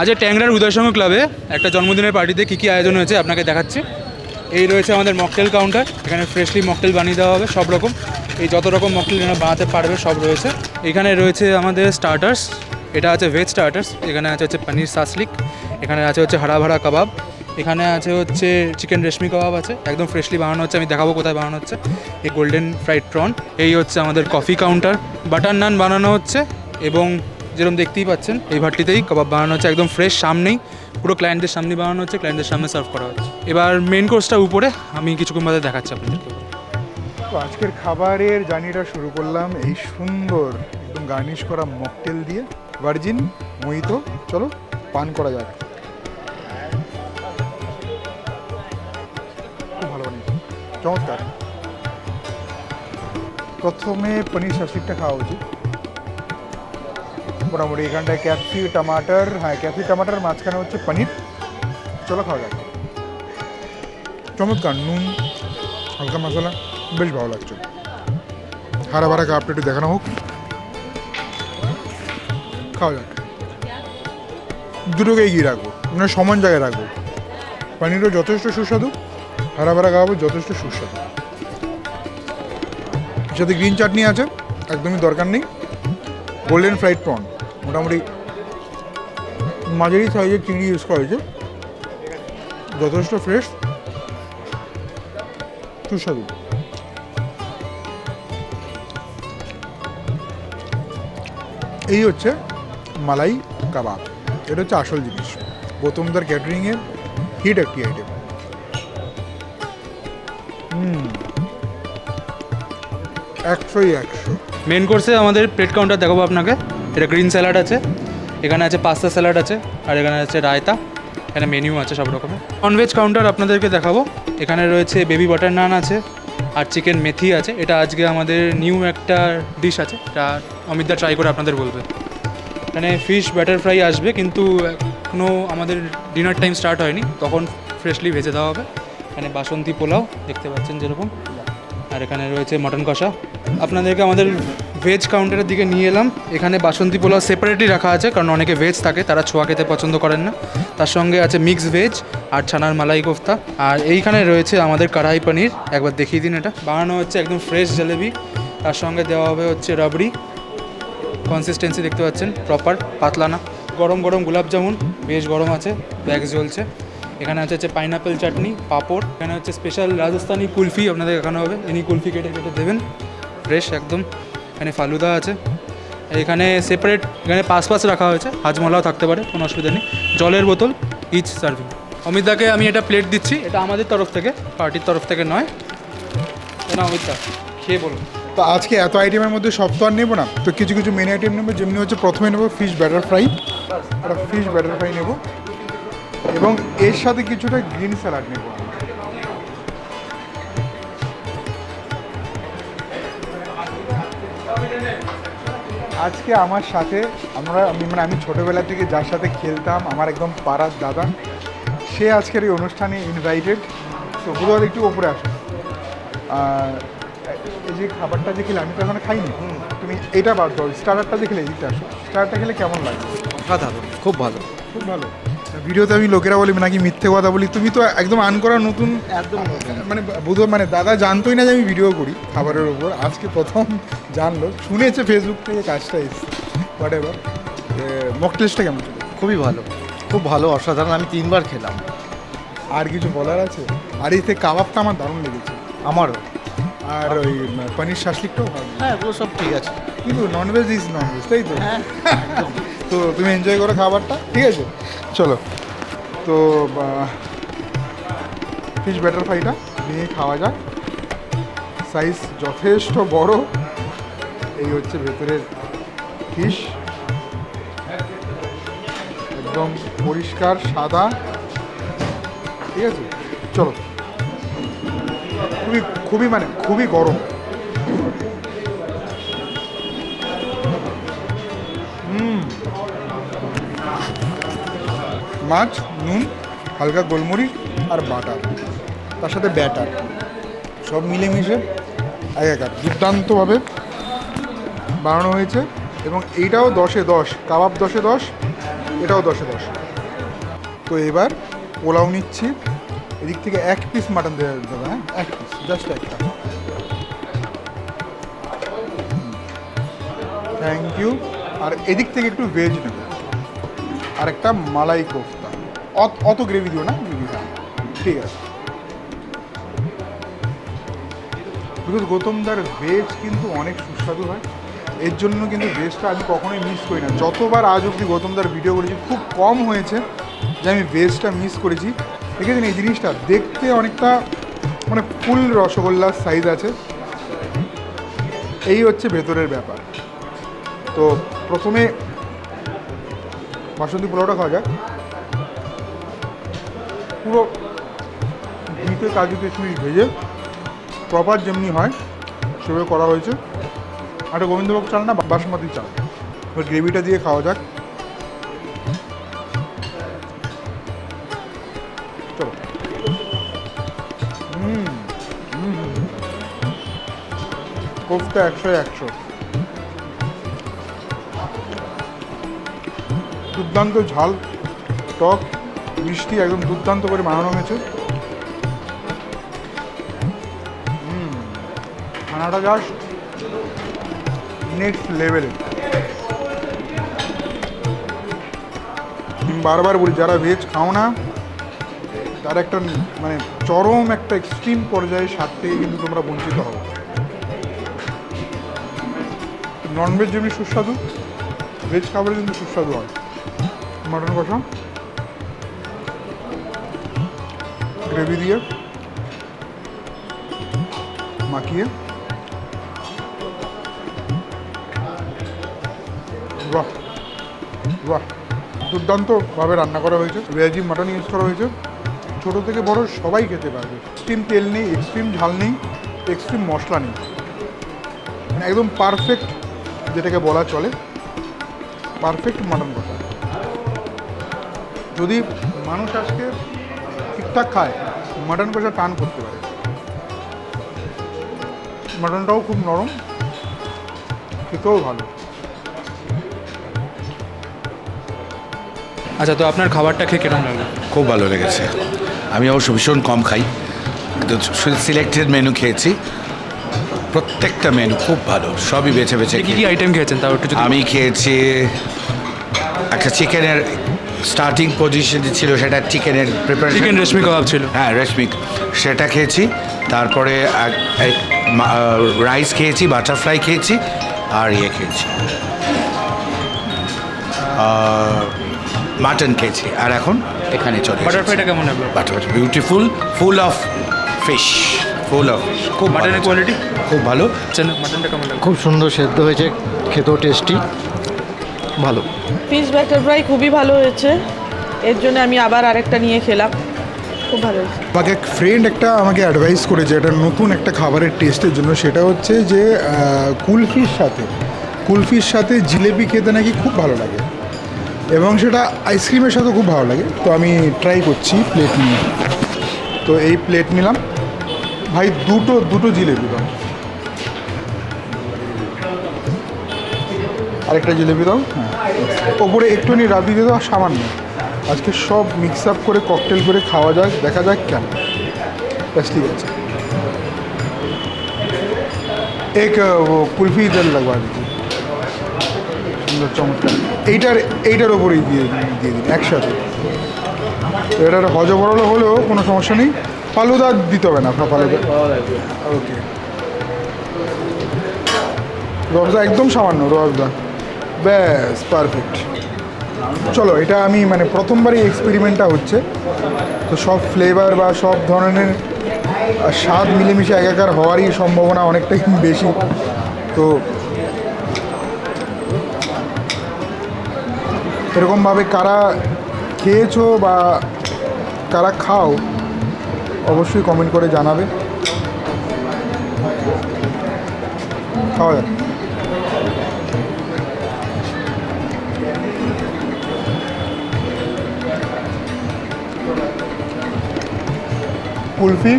আজ ট্যাংরার উদয়সঙ্গ ক্লাবে একটা জন্মদিনের পার্টিতে কী কী আয়োজন হয়েছে আপনাকে দেখাচ্ছি। এই রয়েছে আমাদের মকটেল কাউন্টার, এখানে ফ্রেশলি মকটেল বানিয়ে দেওয়া হবে সব রকম। এই যত রকম মকটেল যেন বানাতে পারবে সব রয়েছে। এখানে রয়েছে আমাদের স্টার্টার্স এটা আছে ভেজ স্টার্টার্স এখানে আছে হচ্ছে পনির সাসলিক এখানে আছে হচ্ছে হারা ভাড়া কাবাব এখানে আছে হচ্ছে চিকেন রেশমি কাবাব আছে, একদম ফ্রেশলি বানানো হচ্ছে, আমি দেখাবো কোথায় বানানো হচ্ছে। এই গোল্ডেন ফ্রাইড প্রন এই হচ্ছে আমাদের কফি কাউন্টার বাটার নান বানানো হচ্ছে এবং যেরকম দেখতেই পাচ্ছেন, এই ভাটটিতেই কাবাব বানানো হচ্ছে, একদম ফ্রেশ সামনেই পুরো ক্লায়েন্টদের সামনে বানানো হচ্ছে ক্লায়েন্টদের সামনে সার্ভ করা হচ্ছে। এবার মেন কোর্সটা উপরে, আমি কিছুক্ষণ বাদে দেখাচ্ছি আপনাদেরকে। তো আজকের খাবারের জার্নিটা শুরু করলাম এই সুন্দর, একদম গার্নিশ করা মকটেল দিয়ে। ভার্জিন মোহিত চলো, পান করা যাক। খুব ভালো চমৎকার। প্রথমে পনির শাসিকটা খাওয়া উচিত। মোটামুটি এখানটায় ক্যাপসি টমাটার হ্যাঁ ক্যাপসি টমাটার, মাঝখানে হচ্ছে পনির। চলো খাওয়া যাক। চমৎকার, নুন, হালকা মশলা, বেশ ভালো লাগছে। হারা ভাড়া কাপটা একটু দেখানো হোক। খাওয়া যাক। দুটোকে এগিয়ে রাখব মানে সমান জায়গায় রাখব। পানিরও যথেষ্ট সুস্বাদু, হারা ভাড়া খাওয়াবো যথেষ্ট সুস্বাদু। সাথে গ্রিন চাটনি আছে, একদমই দরকার নেই। গোল্ডেন ফ্রাইড প্রন মোটামুটি মাঝারি সাইজের চিংড়ি ইউজ করা হয়েছে। যথেষ্ট ফ্রেশ সুস্বাদু। এই হচ্ছে মালাই কাবাব। এটা হচ্ছে আসল জিনিস। গৌতমদার ক্যাটারিংয়ের হিট একটি আইটেম একশোই একশো। মেন কোর্সে আমাদের প্লেট কাউন্টার দেখাবো আপনাকে। এটা গ্রিন স্যালাড আছে, এখানে আছে পাস্তা স্যালাড আছে, আর এখানে আছে রায়তা, এখানে মেনিউ আছে সব রকমের। ননভেজ কাউন্টার আপনাদেরকে দেখাবো, এখানে রয়েছে বেবি বাটার নান আছে, আর চিকেন মেথি আছে, এটা আজকে আমাদের নিউ একটা ডিশ আছে, এটা অমিতদা ট্রাই করে আপনাদের বলবে। এখানে ফিশ ব্যাটার ফ্রাই আসবে, কিন্তু এখনও আমাদের ডিনার টাইম স্টার্ট হয়নি, তখন ফ্রেশলি ভেজে দেওয়া হবে। এখানে বাসন্তী পোলাও, দেখতে পাচ্ছেন যেরকম। আর এখানে রয়েছে মটন কষা। আপনাদেরকে আমাদের ভেজ কাউন্টারের দিকে নিয়ে এলাম। এখানে বাসন্তী পোলাও সেপারেটলি রাখা আছে, কারণ অনেকে ভেজ থাকে, তারা ছোঁয়া খেতে পছন্দ করেন না। তার সঙ্গে আছে মিক্স ভেজ আর ছানার মালাই কোফতা। আর এইখানে রয়েছে আমাদের কড়াই পনির। একবার দেখিয়ে দিন এটা। বানানো হচ্ছে একদম ফ্রেশ জলেবি তার সঙ্গে দেওয়া হবে হচ্ছে রাবড়ি কনসিস্টেন্সি দেখতে পাচ্ছেন প্রপার পাতলা না। গরম গরম গোলাপ জামুন, বেশ গরম আছে, ব্যাগ জ্বলছে। এখানে আছে হচ্ছে পাইনাপেল চাটনি পাঁপড়। এখানে হচ্ছে স্পেশাল রাজস্থানি কুলফি, আপনাদের এখানে হবে। ইনি কুলফি কেটে কেটে দেবেন। ফ্রেশ একদম। এখানে ফালুদা আছে। এখানে সেপারেট এখানে পাস পাস রাখা হয়েছে। হাজমলাও থাকতে পারে, কোনো অসুবিধা নেই। জলের বোতল ইচ সার্ভিং অমিতদাকে আমি এটা প্লেট দিচ্ছি, এটা আমাদের তরফ থেকে পার্টির তরফ থেকে নয়। না অমিতদা খেয়ে বলুন। তো আজকে এত আইটেমের মধ্যে সব তো আর নেব না, তো কিছু কিছু মেন আইটেম নেব, যেমনি হচ্ছে প্রথমে নেব ফিশ ব্যাটার ফ্রাই একটা ফিশ ব্যাটার ফ্রাই নেব। এবং এর সাথে কিছুটা গ্রিন স্যালাড নেব আজকে আমার সাথে আমরা আমি মানে আমি ছোটোবেলা থেকে যার সাথে খেলতাম আমার একদম পাড়ার দাদা। সে আজকের এই অনুষ্ঠানে ইনভাইটেড তো পুরো একটু ওপরে আসো। এই যে খাবারটা যে খেলে আমি তো এখন খাইনি। তুমি এটা বাদ দাও স্টার্টারটা যে খেলে এইটা আসো। স্টার্টারটা খেলে কেমন লাগে? অসাধারণ খুব ভালো। খুব ভালো। ভিডিওতে আমি লোকেরা বলি নাকি মিথ্যে কথা বলি তুমি তো একদম আন করা নতুন একদম মানে বুধ মানে দাদা জানতোই না যে আমি ভিডিও করি খাবারের ওপর আজকে প্রথম জানলো শুনেছে ফেসবুক থেকে কাজটা এসছে হোয়াট এভার মক টেস্টটা কেমন ছিল? খুবই ভালো খুব ভালো অসাধারণ আমি তিনবার খেলাম। আর কিছু বলার আছে? আর এতে কাবাবটা আমার দারুণ লেগেছে। আমারও। আর ওই পনির শাসলিকটাও ভালো। হ্যাঁ এগুলো সব ঠিক আছে। কিন্তু ননভেজ ইজ ননভেজ তাই তো? তো তুমি এনজয় করো খাবারটা, ঠিক আছে? চলো। তো ফিশ ব্যাটার ফ্রাইটা নিয়ে খাওয়া যাক। সাইজ যথেষ্ট বড়। এই হচ্ছে ভেতরের ফিশ একদম পরিষ্কার, সাদা। ঠিক আছে? চলো। খুবই খুবই মানে খুবই গরম। মাছ, নুন, হালকা গোলমরিচ আর বাটার। তার সাথে ব্যাটার। সব মিলেমিশে একাকার দুর্দান্তভাবে বানানো হয়েছে এবং এইটাও দশে দশ, কাবাব দশে দশ, এটাও দশে দশ। তো এবার পোলাও নিচ্ছি। এদিক থেকে এক পিস মাটন দেওয়া দেবে হ্যাঁ? এক পিস জাস্ট একটা। থ্যাংক ইউ আর এদিক থেকে একটু ভেজ নেবে। আর একটা মালাই কোফতা। অত গ্রেভি দিও না গ্রেভি হ্যাঁ ঠিক আছে। বিকজ গৌতমদার ভেজ কিন্তু অনেক সুস্বাদু হয়। এর জন্য কিন্তু ভেজটা আমি কখনোই মিস করি না। যতবার আজ অবধি গৌতমদার ভিডিও করেছি, খুব কম হয়েছে যে আমি ভেজটা মিস করেছি। দেখেছেন এই জিনিসটা? দেখতে অনেকটা মানে ফুল রসগোল্লার সাইজ আছে। এই হচ্ছে ভেতরের ব্যাপার। তো প্রথমে বাসন্তী পোলাওটা খাওয়া যাক। পুরো ঘিতে কাজু কিশমিশ ভেজে প্রপার যেমনি হয় সেভাবে করা হয়েছে। একটা গোবিন্দভোগ চাল না বাসমতি চাল? এবার গ্রেভিটা দিয়ে খাওয়া যাক। হুম একশো একশো। দুর্দান্ত ঝাল, টক, মিষ্টি একদম দুর্দান্ত করে বানানো হয়েছে। খানাটা জাস্ট নেক্সট লেভেলে বারবার বলি, যারা ভেজ খাও না, তার একটা মানে চরম একটা এক্সট্রিম পর্যায়ে স্বাদ থেকে কিন্তু তোমরা বঞ্চিত হও। ননভেজ যেমনি সুস্বাদু ভেজ খাবারে কিন্তু সুস্বাদু হয়। মাটন কষা। গ্রেভি দিয়ে। মাখিয়ে। বাহ বাহ দুর্দান্তভাবে রান্না করা হয়েছে। ভেজি মাটন ইউজ করা হয়েছে। ছোট থেকে বড় সবাই খেতে পারবে। এক্সট্রিম তেল নেই এক্সট্রিম ঝাল নেই এক্সট্রিম মশলা নেই। মানে একদম পারফেক্ট যেটাকে বলা চলে। পারফেক্ট মাটন কষা। যদি মানুষ আজকে ঠিকঠাক খায় মাটন কষা টান করতে পারে। মাটনটাও খুব নরম খেতেও ভালো। আচ্ছা তো আপনার খাবারটা খেয়ে কেমন লাগল? খুব ভালো লেগেছে। আমি অবশ্য ভীষণ কম খাই। কিন্তু সিলেক্টেড মেনু খেয়েছি। প্রত্যেকটা মেনু খুব ভালো সবই বেছে বেছে কী কী আইটেম খেয়েছেন? তাও একটু আমি খেয়েছি একটা চিকেনের স্টার্টিং পজিশনে ছিল সেটা চিকেনের প্রিপারেশন চিকেন রেশমি কাবাব ছিল। হ্যাঁ রেশমিক সেটা খেয়েছি। তারপরে রাইস খেয়েছি বাটারফ্লাই খেয়েছি আর ইয়ে খেয়েছি। মাটন খেয়েছি। আর এখন এখানে চলে বাটারফ্লাইটা কেমন লাগল? Butter beautiful full of fish full of খুব মাটনের কোয়ালিটি খুব ভালো। মাটনটা কেমন লাগল? খুব সুন্দর সেদ্ধ হয়েছে খেতেও টেস্টি ভালো। ফিশ ব্যাটার ফ্রাই খুবই ভালো হয়েছে। এর জন্য আমি আবার আরেকটা নিয়ে খেলাম। খুব ভালো হয়েছে। আমাকে এক ফ্রেন্ড একটা আমাকে অ্যাডভাইস করেছে একটা নতুন একটা খাবারের টেস্টের জন্য। সেটা হচ্ছে যে কুলফির সাথে কুলফির সাথে জিলেপি খেতে নাকি খুব ভালো লাগে। এবং সেটা আইসক্রিমের সাথে খুব ভালো লাগে। তো আমি ট্রাই করছি প্লেট নিয়ে। তো এই প্লেট নিলাম। ভাই দুটো দুটো জিলেপি দাও। আরেকটা জিলেপি দাও। ওপরে একটুখানি রাবি দিয়ে দাও সামান্য। আজকে সব মিক্স আপ করে ককটেল করে খাওয়া যাক দেখা যাক কেন ব্যাস, ঠিক আছে। এক কুলফি ইদার লাগবা দিচ্ছি সুন্দর, চমৎকার। এইটার এইটার ওপরেই দিয়ে দিয়ে দিন, একসাথে। এটার হজবরল হলেও কোনো সমস্যা নেই। ফালুদা দিতে হবে না, আপনার ফালুদা। ওকে রসদা একদম সামান্য, রসদা। ব্যাস পারফেক্ট চলো, এটা আমি মানে প্রথমবারই এক্সপেরিমেন্টটা হচ্ছে। তো সব ফ্লেভার বা সব ধরনের স্বাদ মিলেমিশে একাকার হওয়ারই সম্ভাবনা অনেকটাই বেশি। তো এরকমভাবে কারা খেয়েছো বা কারা খাও, অবশ্যই কমেন্ট করে জানাবে। খাওয়া যাক। কুলফি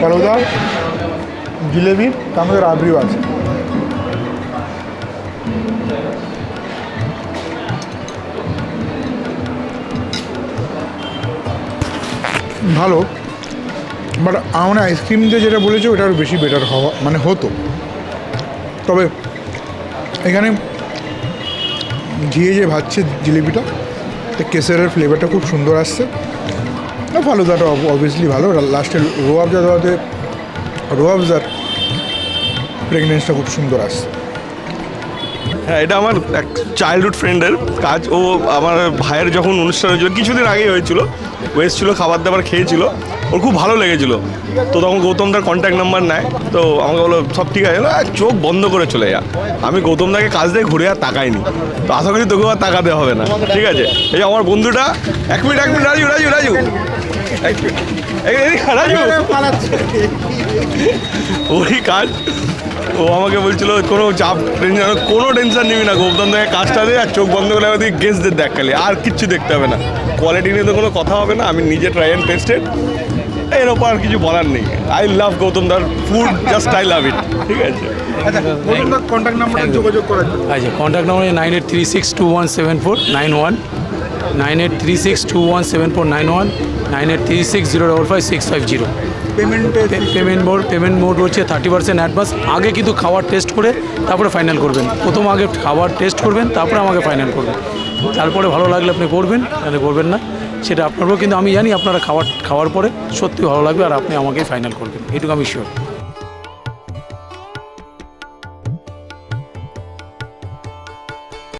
ফালুদা জিলেবি, তার মধ্যে রাবড়িও আছে। ভালো বাট আমার আইসক্রিম দিয়ে যেটা বলেছে, ওটা আরও বেশি বেটার হওয়া মানে হতো। তবে এখানে ঘিয়ে যে ভাজছে জিলিপিটা তো কেসারের ফ্লেভারটা খুব সুন্দর আসছে। আর ফালুদাটা অবভিয়াসলি ভালো। লাস্টে রোয়াবজা দেওয়াতে রোয়াবজার প্রেগনেন্সটা খুব সুন্দর আসছে। হ্যাঁ এটা আমার এক চাইল্ডহুড ফ্রেন্ডের কাজ। ও আমার ভাইয়ের যখন অনুষ্ঠান হয়েছিল কিছুদিন আগেই হয়েছিল। ও এসেছিল খাবার দাবার খেয়েছিল। ওর খুব ভালো লেগেছিল। তো তখন গৌতম দার কন্ট্যাক্ট নাম্বার নেয়। তো আমাকে বলো সব ঠিক আছে? আর চোখ বন্ধ করে চলে যা। আমি গৌতম দাকে কাজ দিয়ে ঘুরে আর তাকাইনি। তো আশা করি তোকেও আর তাকাতে হবে না। ঠিক আছে? এই আমার বন্ধুটা এক মিনিট এক মিনিট রাজু রাজু রাজু। এক মিনিট রাজু। ওই কাজ। ও আমাকে বলছিল কোনো চাপ টেনশন কোনো টেনশন নিবি না গৌতম থেকে কাজটা দে আর চোখ বন্ধ করে আমাদের গেস্টদের দেখ খালি আর কিচ্ছু দেখতে হবে না। কোয়ালিটি নিয়ে তো কোনো কথা হবে না আমি নিজে ট্রাই অ্যান্ড টেস্টেড এর ওপর আর কিছু বলার নেই। আই লাভ গৌতম দার food just I love it ঠিক আছে? আচ্ছা কন্ট্যাক্ট নাম্বারটা যোগাযোগ করার আচ্ছা contact number nine eight three six two one seven four nine one nine eight three six two one seven four nine one nine eight three six zero double five six five zero. Payment payment mode payment mode হচ্ছে thirty percent advance আগে কিন্তু খাবার test করে তারপরে final করবেন। প্রথম আগে খাবার টেস্ট করবেন তারপরে আমাকে ফাইনাল করবেন। তারপরে ভালো লাগলে আপনি করবেন তাহলে করবেন না। সেটা আপনারও কিন্তু আমি জানি আপনারা খাওয়ার খাওয়ার পরে সত্যি ভালো লাগবে আর আপনি আমাকে ফাইনাল করবেন। এটুকু আমি শিওর